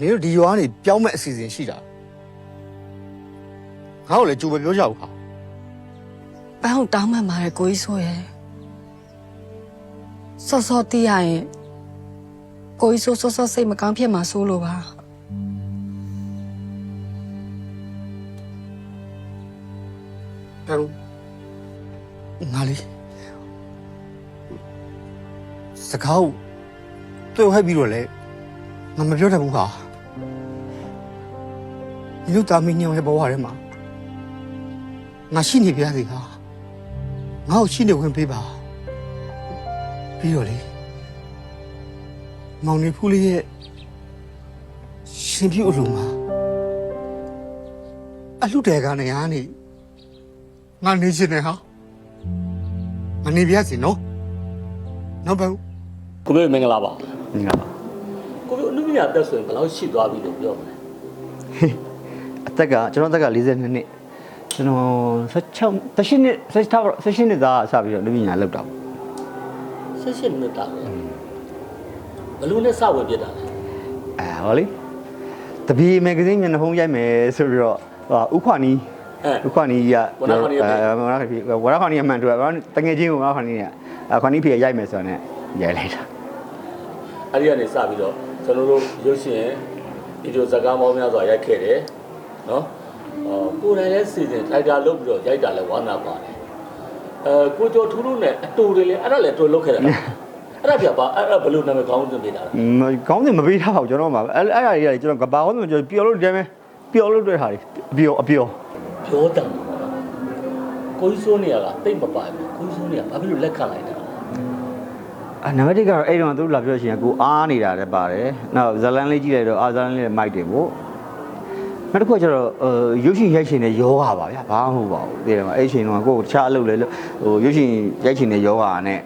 နေတို့ဒီရွာကနေပြောင်းမဲ့အစီအစဉ်ရှိတာငါ့ကိုလည်းကြိုပဲပြောကြဘူးဟာပန်းကိုတောင်းမှန်ပါတယ်ကိုကြီးဆိုရဲ့စောစောတီးရရင်ကိုကြီးဆိုစောစောစိတ်မကောင်းဖြစ်မှာစိုးလို့ပါတန်ငါလေးစကားကိုတွေ့ဟဲ့ပြီးတော့လေငါမပြောတတ်ဘူးဟာဒီ လိုတာမင်းညောင်ရဲ့ဘဝထဲမှာငါရှိနေပြရစီဟာငါ့ကိုရှိနေဝင်ပေးပါပြီးတော့လေမောင်နေဖူးလေးရဲ့ရှင်ပြုအလုံးမှာအလှတဲကနေဟာနေငါနေချင်တယ်ဟာမနေပြစီနော်နော်ဘယ်ကိုပြည့်မင်္ဂလာပါငါပါကိုပြည့်အနုပညာတက်ဆိုရင်ဘယ်လောက်ရှိသွားပြီလို့ပြောမလဲ အသက်ကကျွန်တော်အသက်က42နှစ်ကျွန်တော်16 16နှစ်16 16နှစ်သားစပြီးတော့လူပညာလောက်တာပေါ့ဆက်ရှင်းနေတာပဲဘယ်လိုနဲ့စဝယ်ပြစ်တာလဲအဲဟောလေတပီမဂ္ဂဇင်းမျက်နှာဖုံးရိုက်မယ်ဆိုပြီးတော့ဟိုဥခွာနီးအဲဥခွာနီးကဝရခွာနီးရဲ့ဝရခွာနီးဝရခွာနီးအမှန်တူတယ်တငယ်ချင်းကဝရခွာနီးကခွာနီးဖေရိုက်မယ်ဆိုတော့ ਨੇ ရိုက်လိုက်တာအဲ့ဒီကနေစပြီးတော့ကျွန်တော်တို့ရုပ်ရှင်ဗီဒီယိုဇာတ်ကားပေါင်းများစွာရိုက်ခဲ့တယ် နော်အော်ကိုယ်တိုင်လည်းစီစဉ်ထိုက်တာလုပ်ပြီးတော့ရိုက်တာလည်းဝါနာပါတယ်အဲကိုကျော်ထူးလို့နဲ့အတူတွေလည်းအဲ့ဒါလည်းတူလုပ်ခဲ့တာလားအဲ့ဒါပြပါအဲ့ဒါဘယ်လိုနာမည်ကောင်းတင်ပေးတာလဲမကောင်းတယ်မပေးထားပါဘူးကျွန်တော်မှာအဲ့အဲ့အရာတွေကကျွန်တော်ကဘာကောင်းတယ်ကျွန်တော်ပျော်လို့တည်းမယ်ပျော်လို့တွေ့တာတွေအပျော်အပျော်ပြောတတ်မှာပေါ့နော်ကိုကြီးစိုးနေရကတိတ်မပိုင်ဘူးကိုကြီးစိုးနေရဘာဖြစ်လို့လက်ခံလိုက်တာလဲအနံပါတ်1ကတော့အဲ့တော့သူတို့လာပြောရှင်ကိုအားနေတာလည်းပါတယ်။နောက်ဇလန်လေးကြည့်လိုက်တော့အာဇလန်လေးလည်းမိုက်တယ်ပေါ့။ နောက်တစ်ခုကကျတော့ဟိုရုပ်ရှင်ရိုက်ရှင်တဲ့ယောဂပါဗျာဘာမှမဟုတ်ပါဘူး။ဒီထဲမှာအဲ့ရှင်တော့ကိုယ်တခြားအလုပ်လဲဟိုရုပ်ရှင်ရိုက်ရှင်တဲ့ယောဂနဲ့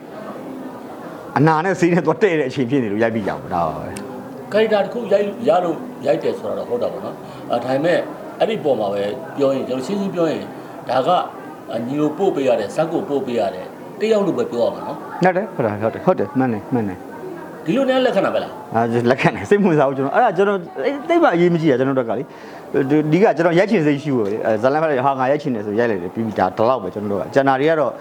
အနာနဲ့စိတ်နဲ့တော့တဲ့တဲ့အချိန်ဖြစ်နေလို့ရိုက်ပြီးကြပါဒါပါပဲကာရီတာတစ်ခုရိုက်ရလို့ရိုက်တယ်ဆိုတာတော့ဟုတ်တာပေါ့နော်အဲဒါပေမဲ့အဲ့ဒီပုံမှာပဲပြောရင်ကျွန်တော်ရှင်းရှင်းပြောရင်ဒါကညီကိုပို့ပေးရတယ်ဇက်ကိုပို့ပေးရတယ်တယောက်လို့ပဲပြောရမှာနော်။ဟုတ်တယ်ဟုတ်တယ်ဟုတ်တယ်ဟုတ်တယ်မှန်တယ်မှန်တယ်ဒီလိုနဲ့လက္ခဏာပဲလား။အာလက်ခံတယ်စိတ်ဝင်စားဘူးကျွန်တော်အဲ့ဒါကျွန်တော်တိတ်မအရေးမကြီးရကျွန်တော်တို့ကလေ ဒီကကျွန်တော်ရိုက်ချင်စိတ်ရှိဘူးလေဇလန်ဖက်ဟာငါရိုက်ချင်တယ်ဆိုရိုက်လိုက်တယ်ပြီးပြီဒါဒီလောက်ပဲကျွန်တော်တို့ကကျန်တာတွေကတော့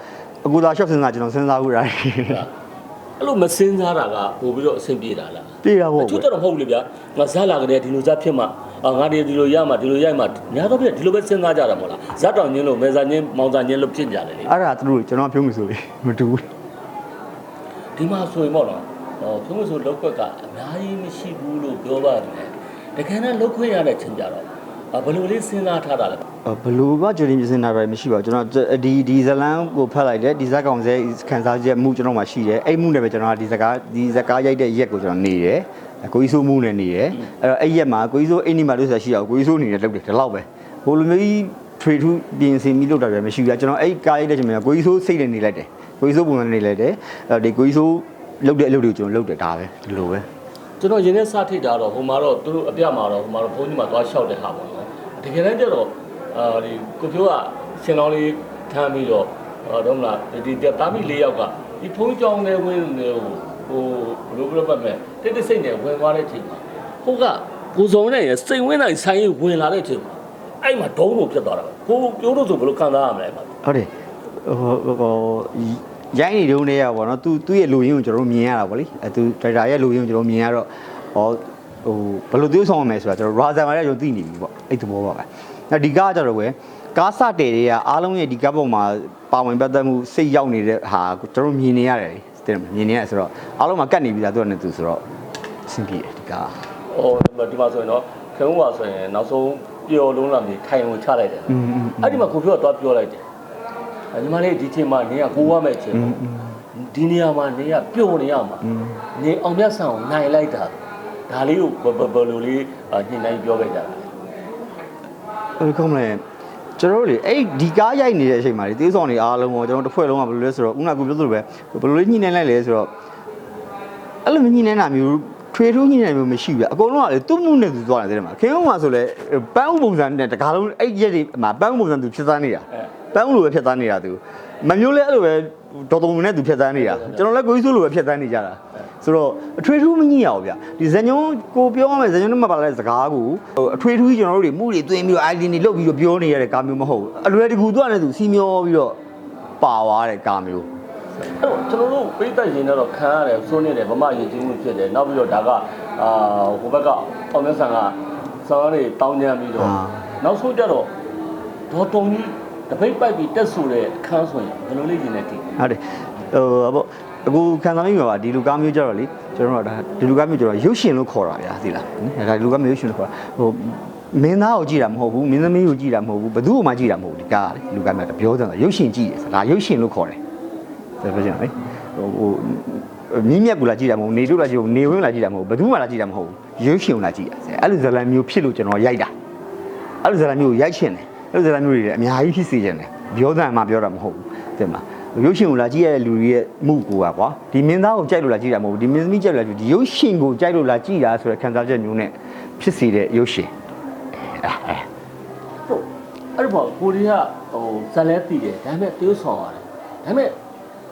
အကူသာရှော့စဉ်းစားကျွန်တော်စဉ်းစားဘူးတာအဲ့လိုမစင်းစားတာကပို့ပြီးတော့အဆင်ပြေတာလားပြေတာပေါ့အချို့တော့မဟုတ်ဘူးလေဗျာငါဇက်လာကြတဲ့ဒီလိုဇက်ဖြစ်မှအာငါဒီဒီလိုရမှဒီလိုရိုက်မှညာတော့ပြဒီလိုပဲစဉ်းစားကြတာမဟုတ်လားဇက်တောင်ညင်းလို့မဲစာညင်းမောင်စာညင်းလို့ဖြစ်ကြတယ်လေအဲ့ဒါသူတို့ကျွန်တော်ပြောမှုဆိုလေမတူဘူးဒီမှာဆိုရင်ပေါ့နော်ဟောဖုံးဆိုလောက်ခွက်ကအများကြီးမရှိဘူးလို့ပြောပါတယ်တကယ်တော့လောက်ခွက်ရတဲ့ချိန်ကြတော့အာ ဘယ်လိုလေးစဉ်းစားထားတာလဲဘလူးကကြိုတင်ပြင်ဆင်တာပဲမရှိပါဘူးကျွန်တော်ဒီဒီဇလန်ကိုဖတ်လိုက်တယ်ဒီဇက်ကောင်စဲခန်းစားချက်မှုကျွန်တော်မှရှိတယ်အဲ့မှုနဲ့ပဲကျွန်တော်ကဒီဇကားဒီဇကားရိုက်တဲ့ရက်ကိုကျွန်တော်နေတယ်ကိုကြီးဆိုးမှုနဲ့နေတယ်အဲ့တော့အဲ့ရက်မှာကိုကြီးဆိုးအိမ်ဒီမှာလို့ဆိုတာရှိအောင်ကိုကြီးဆိုးနေတယ်လုပ်တယ်ဒီလောက်ပဲဟိုလိုမျိုးကြီး trade to ပြင်ဆင်ပြီးလုပ်တာပဲမရှိဘူးကျွန်တော်အဲ့ကားရိုက်တဲ့ချိန်မှာကိုကြီးဆိုးစိတ်နဲ့နေလိုက်တယ်ကိုကြီးဆိုးပုံနဲ့နေလိုက်တယ်အဲ့ဒီကိုကြီးဆိုးလုပ်တဲ့အလုပ်တွေကိုကျွန်တော်လုပ်တယ်ဒါပဲဒီလိုပဲကျွန်တော်ရင်းနဲ့စထိတ်တာတော့ဟိုမှာတော့သူတို့အပြမှာတော့ဟိုမှာတော့ဘုန်းကြီးမှာသွားလျှောက်တဲ့ဟာပေါ့နော် တကယ်တမ်းကျတော့အာဒီကိုပြောကရှင်တော်လေးထမ်းပြီးတော့ဟောတော့မလားဒီတာမီ၄ယောက်ကဒီဖုန်းကြောင်းနဲ့ဝင်နေဟိုဟိုဘယ်လိုပြောပတ်မဲ့တိတ်တိတ်စိတ်နဲ့ဝင်သွားတဲ့ချိန်မှာဟိုကကိုစုံနဲ့ရစိတ်ဝင်နိုင်ဆိုင်ရင်ဝင်လာတဲ့ချိန်မှာအဲ့မှာဒုံးလို့ဖြစ်သွားတာပဲကိုပြောလို့ဆိုဘယ်လိုခံစားရမလဲပါဟုတ်တယ်ဟိုဟိုရိုင်းနေတုန်းတည်းရပါတော့သူသူ့ရဲ့လူရင်းကိုကျွန်တော်တို့မြင်ရတာဗောလေအဲသူဒရိုက်တာရဲ့လူရင်းကိုကျွန်တော်မြင်ရတော့ဟော ဟိုဘယ်လိုသိဆောင်ရမလဲဆိုတာကျွန်တော်ရာဇန်မာရဲ့ကျွန်တော်သိနေပြီဗောအဲ့သဘောပါပဲနောက်ဒီကားကကြတော့ကွယ်ကားစတယ်တွေကအားလုံးရဲ့ဒီကားပုံမှာပါဝင်ပတ်သက်မှုစိတ်ရောက်နေတဲ့ဟာကျွန်တော်မြင်နေရတယ်တဲ့မြင်နေရဆိုတော့အားလုံးမှာကတ်နေပြီသားသူကလည်းသူဆိုတော့အဆင်ပြေတယ်ဒီကားဟိုဒီမှာဆိုရင်တော့ခင်ဗျာဆိုရင်နောက်ဆုံးပျော်လုံးလာမြေထိုင်ဝင်ချလိုက်တယ်อืมအဲ့ဒီမှာကိုပြောတော့ပြောလိုက်တယ်အညီမလေးဒီချိန်မှာနေကကိုဝမဲ့ချိန်ပေါ့ဒီနေရာမှာနေကပြုတ်နေရမှာနေအောင်မြတ်ဆန်ကိုနိုင်လိုက်တာ ဒါလေးကိုဘယ်ဘယ်ဘယ်လိုလေးညှိနှိုင်းပြောခဲ့ကြတာလဲဘယ်လိုကောင်းမလဲကျွန်တော်တို့လေအဲ့ဒီကားရိုက်နေတဲ့အချိန်မှာလေတေးဆောင်တွေအားလုံးကိုကျွန်တော်တစ်ဖွဲ့လုံးကဘယ်လိုလဲဆိုတော့ခုနကကိုပြောသလိုပဲဘယ်လိုလေးညှိနှိုင်းလိုက်လဲဆိုတော့အဲ့လိုညှိနှိုင်းတာမျိုးထွေထူးညင်နေမျိုးမရှိဘူးဗျအကုန်လုံးကလေသူ့မှုနဲ့သူသွားတယ်တဲ့မှာခင်ဗျားမှာဆိုလေပန်းဥပုံစံနဲ့တကားလုံးအဲ့ရက်တွေမှာပန်းဥပုံစံသူဖြစ်သားနေတာပန်းဥလိုပဲဖြစ်သားနေတာသူမမျိုးလဲအဲ့လိုပဲတော်တော်နဲ့သူဖြစ်သားနေတာကျွန်တော်လည်းကိုကြီးစိုးလိုပဲဖြစ်သားနေကြတာ ဆိုတော့အထွေထူးမညင်ရအောင်ဗျဒီဇညုံကိုပြောရမယ်ဇညုံနဲ့မပါတဲ့စကားကိုဟိုအထွေထူးကျွန်တော်တို့တွေမှုတွေတွင်းပြီးတော့ ID တွေလုတ်ပြီးတော့ပြောနေရတဲ့ကားမျိုးမဟုတ်ဘူးအလွယ်တကူသူကလည်းသူစီမျောပြီးတော့ပါသွားတဲ့ကားမျိုးအဲ့တော့ကျွန်တော်တို့ပိတ်သက်ရင်တော့ခံရတယ်စိုးနေတယ်ဗမာယဉ်ကျေးမှုဖြစ်တယ်နောက်ပြီးတော့ဒါကအာဟိုဘက်ကအောင်မြတ်ဆန်ကဆောင်းတွေတောင်းညံပြီးတော့နောက်ဆုံးကြတော့ဒေါ်တုံကြီးတပိတ်ပိုက်ပြီးတက်ဆိုတဲ့အခန်းဆိုရင်ဘယ်လိုလေးရင်နေတည်ဟုတ်တယ်ဟိုဘော အခုခံစားမိမှာပါဒီလူကားမျိုးကြတော့လေကျွန်တော်တို့ကဒါဒီလူကားမျိုးကျတော့ရုပ်ရှင်လို့ခေါ်တာဗျာသိလားဒါဒီလူကားမျိုးရုပ်ရှင်လို့ခေါ်တာဟိုမင်းသားကိုကြည့်တာမဟုတ်ဘူးမင်းသမီးကိုကြည့်တာမဟုတ်ဘူးဘသူ့ကိုမှကြည့်တာမဟုတ်ဘူးဒီကားကလေလူကားမျိုးကပြောတယ်ရုပ်ရှင်ကြည့်တယ်ဒါရုပ်ရှင်လို့ခေါ်တယ်ဆိုတော့ပြောချင်တယ်လေဟိုဟိုမြင့်မြတ်ကူလာကြည့်တာမဟုတ်နေတို့လာကြည့်ဘူးနေဝင်းလာကြည့်တာမဟုတ်ဘူးဘသူမှလာကြည့်တာမဟုတ်ဘူးရုပ်ရှင်ကိုလာကြည့်တာအဲ့လိုဇာတ်လမ်းမျိုးဖြစ်လို့ကျွန်တော်ရိုက်တာအဲ့လိုဇာတ်လမ်းမျိုးကိုရိုက်ချင်တယ်အဲ့လိုဇာတ်လမ်းမျိုးတွေလည်းအများကြီးဖြစ်စေချင်တယ်ပြောတယ်မှပြောတာမဟုတ်ဘူးတင်မလား ရုပ်ရှင်ကိုလာကြည့်ရတဲ့လူတွေရဲ့မှုကိုကွာဒီမင်းသားကိုကြိုက်လို့လာကြည့်တာမဟုတ်ဘူးဒီမင်းသမီးကြိုက်လို့လာကြည့်ဒီရုပ်ရှင်ကိုကြိုက်လို့လာကြည့်တာဆိုတဲ့ခံစားချက်မျိုးနဲ့ဖြစ်စေတဲ့ရုပ်ရှင်အဲ့အဲ့ဟုတ်အဲ့ဒီပေါ်ကိုရီးယားဟိုဇက်လဲတည်တယ်ဒါပေမဲ့တိုးဆောင်ရတယ်ဒါပေမဲ့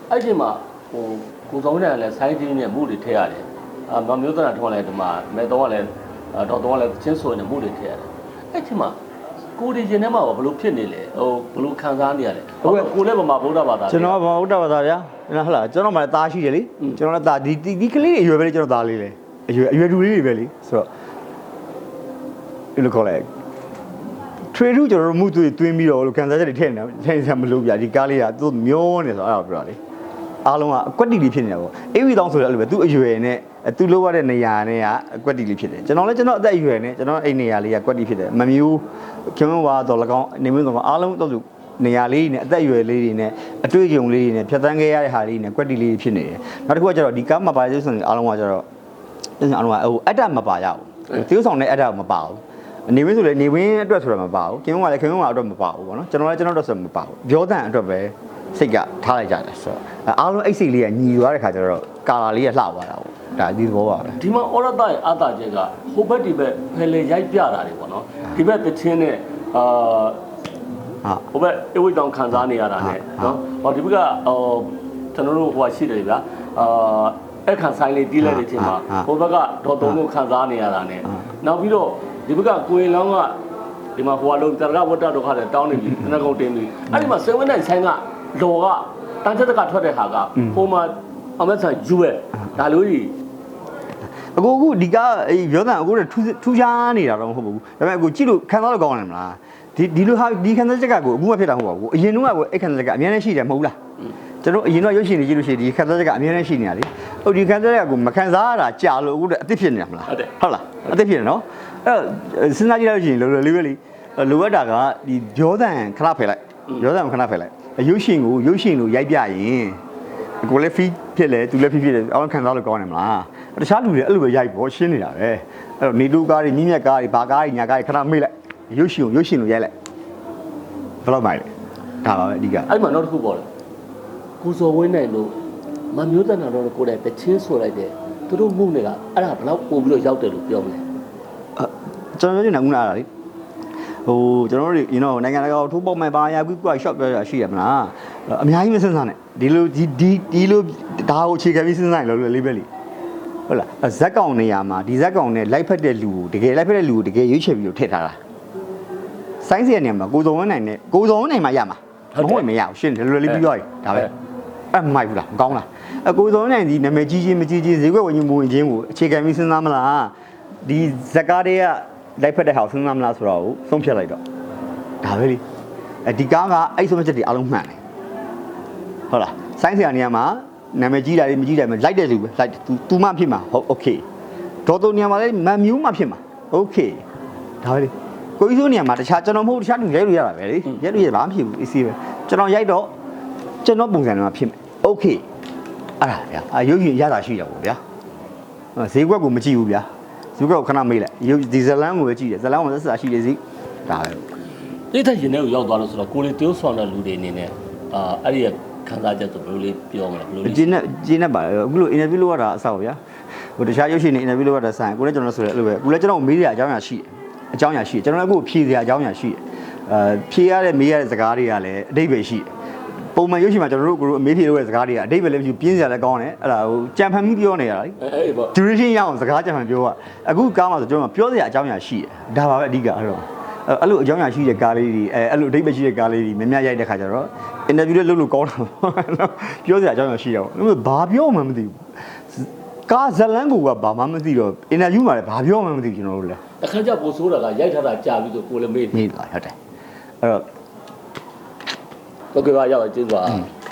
အဲ့ဒီမှာဟိုကိုစောင်းတဲ့လည်းဆိုင်းတင်းနဲ့မှုတွေထည့်ရတယ်အာမမျိုးသားထွန်းလည်းဒီမှာမဲတော့ကလည်းတော်တော်ကလည်းချင်းဆိုနေမှုတွေထည့်ရတယ်အဲ့ဒီမှာ ကိုရီးရင်ထဲမှာဘယ်လိုဖြစ်နေလဲဟိုဘယ်လိုခံစားနေရလဲဟုတ်ကဲ့ကိုလည်းဗမာဗုဒ္ဓဘာသာကျွန်တော်ကဘာဥဒ္ဒဘာသာဗျာကျွန်တော်ဟုတ်လားကျွန်တော်မှလည်းသားရှိတယ်လေอืมကျွန်တော်လည်းသားဒီဒီဒီကလေးတွေအရွယ်ပဲလေကျွန်တော်သားလေးလေအရွယ်အရွယ်တူလေးတွေပဲလေဆိုတော့ဒီလိုခေါ်လိုက်ထရေထူးကျွန်တော်တို့မှုသွေးတွင်းပြီးတော့လို့ခံစားချက်တွေထည့်နေတာထည့်နေမလို့ဗျာဒီကားလေးကသူမျောနေဆိုတော့အဲ့ဒါပြောတာလေ အားလုံးကအကွက်တီလေးဖြစ်နေတာပေါ့အေးဝီတောင်းဆိုလည်းအဲ့လိုပဲသူအရွယ်နဲ့သူလိုရတဲ့နေရာနဲ့ကအကွက်တီလေးဖြစ်တယ်ကျွန်တော်လည်းကျွန်တော်အသက်အရွယ်နဲ့ကျွန်တော်အဲ့နေရာလေးကကွက်တီဖြစ်တယ်မမျိုးခင်ဗျားတော့၎င်းနေမျိုးတော့အားလုံးတော့သူနေရာလေးတွေနဲ့အသက်အရွယ်လေးတွေနဲ့အတွေ့အကြုံလေးတွေနဲ့ဖြတ်သန်းခဲ့ရတဲ့ဟာလေးတွေနဲ့ကွက်တီလေးတွေဖြစ်နေတယ်နောက်တစ်ခုကကျတော့ဒီကားမှာပါတဲ့ဆိုရင်အားလုံးကကျတော့အားလုံးကဟိုအတ္တမပါရဘူးသေဆောင်တဲ့အတ္တမပါဘူးနေဝင်းဆိုလည်းနေဝင်းအတွက်ဆိုတော့မပါဘူးခင်ဗျားကလည်းခင်ဗျားအတွက်မပါဘူးပေါ့နော်ကျွန်တော်လည်းကျွန်တော်အတွက်ဆိုမပါဘူးပြောတဲ့အတွက်ပဲ စိတ်ကထားလိုက်ကြတယ်ဆိုတော့အားလုံးအိတ်စိတ်လေးကညီသွားတဲ့ခါကျတော့ကာလာလေးကလှသွားတာပေါ့ဒါဒီသဘောပါပဲဒီမှာအော်ရတရဲ့အာသာချက်ကဟိုဘက်ဒီဘက်ဖယ်လေရိုက်ပြတာတွေပေါ့နော်ဒီဘက်တချင်းနဲ့အာဟာဟိုဘက်အဝိတောင်ခံစားနေရတာနဲ့ဟာနော်ဟောဒီဘက်ကဟိုကျွန်တော်တို့ဟိုကရှိတယ်ဗျာအာအခန့်ဆိုင်လေးတီးလိုက်တဲ့ချိန်မှာဟာဟိုဘက်ကဒေါ်တုံတို့ခံစားနေရတာနဲ့ဟာနောက်ပြီးတော့ဒီဘက်ကကိုရင်လောင်းကဒီမှာဟိုကလုံးတရကဝတ္တတို့ခါတယ်တောင်းနေပြီတနကုန်းတင်းပြီအဲ့ဒီမှာစေဝင်းနိုင်ဆိုင်က လော်ကတန်းချက်တကထွက်တဲ့ဟာကဟိုမှာအမဆန်ယူရဲ့ဒါလို့ကြီးအခုအခုဒီကအေးပြောတဲ့အခုထူးထူးခြားနေတာတော့မဟုတ်ဘူးဒါပေမဲ့အခုကြည့်လို့ခံစားလို့ကောင်းတယ်မလားဒီဒီလိုဟာဒီခံစားချက်ကကိုအခုမှဖြစ်တာမဟုတ်ပါဘူးအရင်တုန်းကကိုအဲ့ခံစားချက်ကအများနဲ့ရှိတယ်မဟုတ်လားကျွန်တော်အရင်တော့ရုပ်ရှင်တွေကြည့်လို့ရှိရင်ဒီခံစားချက်ကအများနဲ့ရှိနေတာလေဟုတ်ဒီခံစားချက်ကကိုမခံစားရတာကြာလို့အခုတည်းအသစ်ဖြစ်နေတာမလားဟုတ်တယ်ဟုတ်လားအသစ်ဖြစ်နေနော်အဲ့တော့စဉ်းစားကြည့်လို့ရှိရင်လောလောလေးပဲလေလိုအပ်တာကဒီရောတန်ခဏဖယ်လိုက်ရောတန်ခဏဖယ်လိုက် ရုပ်ရှင်ကိုရုပ်ရှင်လိုရိုက်ပြရင်ကိုလည်းဖီးဖြစ်လေသူလည်းဖီးဖြစ်တယ်အောင်ခံစားလို့ကောင်းတယ်မလားတခြားလူတွေအဲ့လိုပဲရိုက်ပေါ့ရှင်းနေတာပဲအဲ့တော့နေတူကားတွေမြင့်မြတ်ကားတွေဘာကားတွေညာကားတွေခဏမေ့လိုက်ရုပ်ရှင်ကိုရုပ်ရှင်လိုရိုက်လိုက်ဘယ်တော့မှလဲဒါပါပဲအဓိကအဲ့မှာနောက်တစ်ခုပေါ်တယ်ကိုစော်ဝင်းနိုင်လို့မမျိုးတန်တော်တို့ကိုယ်တိုင်တချင်းဆိုလိုက်တယ်သူတို့မှုတွေကအဲ့ဒါဘယ်လောက်ပို့ပြီးတော့ရောက်တယ်လို့ပြောမလဲအဲ့ကျွန်တော်ပြောနေတာခုနကလေ ဟိုကျွန်တော်တို့ you know နိုင်ငံတကာကိုထိုးပေါက်မဲ့ပါရကူကွာ shop ပြောရရှိရမလားအများကြီးမစဉ်းစားနဲ့ဒီလိုဒီဒီဒီလိုဒါကိုအခြေခံပြီးစဉ်းစားရင်လောလေးပဲလေဟုတ်လားဇက်ကောင်နေရာမှာဒီဇက်ကောင်နဲ့လိုက်ဖက်တဲ့လူကိုတကယ်လိုက်ဖက်တဲ့လူကိုတကယ်ရွေးချယ်ပြီးတော့ထည့်ထားတာဆိုင်းစီရနေမှာကိုစုံဝန်းနိုင်နဲ့ကိုစုံဝန်းနိုင်မှာရမှာမဟုတ်ရင်မရဘူးရှင်းတယ်လွယ်လေးပြီးပြောရင်ဒါပဲအဲ့မိုက်ဘူးလားမကောင်းလားအကိုစုံဝန်းနိုင်ဒီနာမည်ကြီးချင်းမကြီးချင်းဈေးကွက်ဝင်ကြီးမဝင်ချင်းကိုအခြေခံပြီးစဉ်းစားမလားဒီဇက်ကားတွေက လိုက်ဖက်တဲ့ဟာကိုစဉ်းစားမလားဆိုတော့ဆုံးဖြတ်လိုက်တော့ဒါပဲလေအဲဒီကားကအဲ့ဆုံးဖြတ်ချက်တွေအားလုံးမှန်တယ်ဟုတ်လားဆိုင်းစီရနေရာမှာနာမည်ကြီးတာတွေမကြီးတာတွေလိုက်တဲ့လူပဲလိုက် तू तू မှဖြစ်မှာဟုတ်โอเคဒေါ်တုံနေရာမှာလည်းမန်မြူးမှဖြစ်မှာโอเคဒါပဲလေကိုကြီးစိုးနေရာမှာတခြားကျွန်တော်မဟုတ်တခြားလူရိုက်လို့ရတာပဲလေရိုက်လို့ရဘာမှမဖြစ်ဘူးအစီပဲကျွန်တော်ရိုက်တော့ကျွန်တော်ပုံစံမှာဖြစ်မယ်โอเคအဲ့ဒါဗျာအရုပ်ရှင်ရတာရှိရပါဗျာဈေးကွက်ကိုမကြည့်ဘူးဗျာ ဈေးကွက်ကိုခဏမေးလိုက်ရုပ်ဒီဇလန်ကိုပဲကြည့်တယ်ဇလန်ကိုသက်သာရှိတယ်စီဒါပဲတိတ်တဲ့ရင်ထဲကိုရောက်သွားလို့ဆိုတော့ကိုလေးတိုးဆောင်တဲ့လူတွေအနေနဲ့အာအဲ့ဒီခံစားချက်ဆိုဘယ်လိုလေးပြောမလဲဘယ်လိုလေးကျင်းနဲ့ကျင်းနဲ့ပါလေအခုလို interview လုပ်ရတာအဆောက်ဗျာဟဟိုတခြားရုပ်ရှင်တွေ interview လုပ်ရတဲ့ဆိုင်ကိုလည်းကျွန်တော်ဆိုလည်းအဲ့လိုပဲကိုလည်းကျွန်တော်မေးရအကြောင်းအရာရှိတယ်အကြောင်းအရာရှိတယ်ကျွန်တော်လည်းအခုဖြေစရာအကြောင်းအရာရှိတယ်အဲဖြေရတဲ့မေးရတဲ့စကားတွေကလည်းအတိတ်ပဲရှိတယ် ပုံမှန်ရုပ်ရှင်မှာကျွန်တော်တို့ကိုအမေးဖြေလို့ရတဲ့စကားတွေကအတိတ်ပဲလည်းမရှိဘူးပြင်းစရာလည်းကောင်းတယ်အဲ့ဒါဟိုကြံဖန်ပြီးပြောနေတာလေအဲအဲ့ပေါ့ duration ရအောင်စကားကြံမှပြောอ่ะအခုကားမှာဆိုကျွန်တော်ပြောစရာအကြောင်းအရာရှိတယ်ဒါပါပဲအဓိကအဲ့တော့အဲ့အဲ့လိုအကြောင်းအရာရှိတဲ့ကားလေးတွေအဲအဲ့လိုအဓိပ္ပာယ်ရှိတဲ့ကားလေးတွေများများရိုက်တဲ့ခါကျတော့ interview လေးလုပ်လို့ကောင်းတာပေါ့နော်ပြောစရာအကြောင်းအရာရှိတာပေါ့ဒါပေမဲ့ဘာပြောမှမသိဘူးကားဇလန်းကူကဘာမှမသိတော့ interview မှာလည်းဘာပြောမှမသိဘူးကျွန်တော်တို့လည်းတခါကျပို့ဆိုးတာကရိုက်ထားတာကြာပြီဆိုကိုလည်းမေ့တယ်နေလာဟုတ်တယ်အဲ့တော့ ဟုတ်ကဲ့ပါရောက်ပါကျေးဇူးပါอืม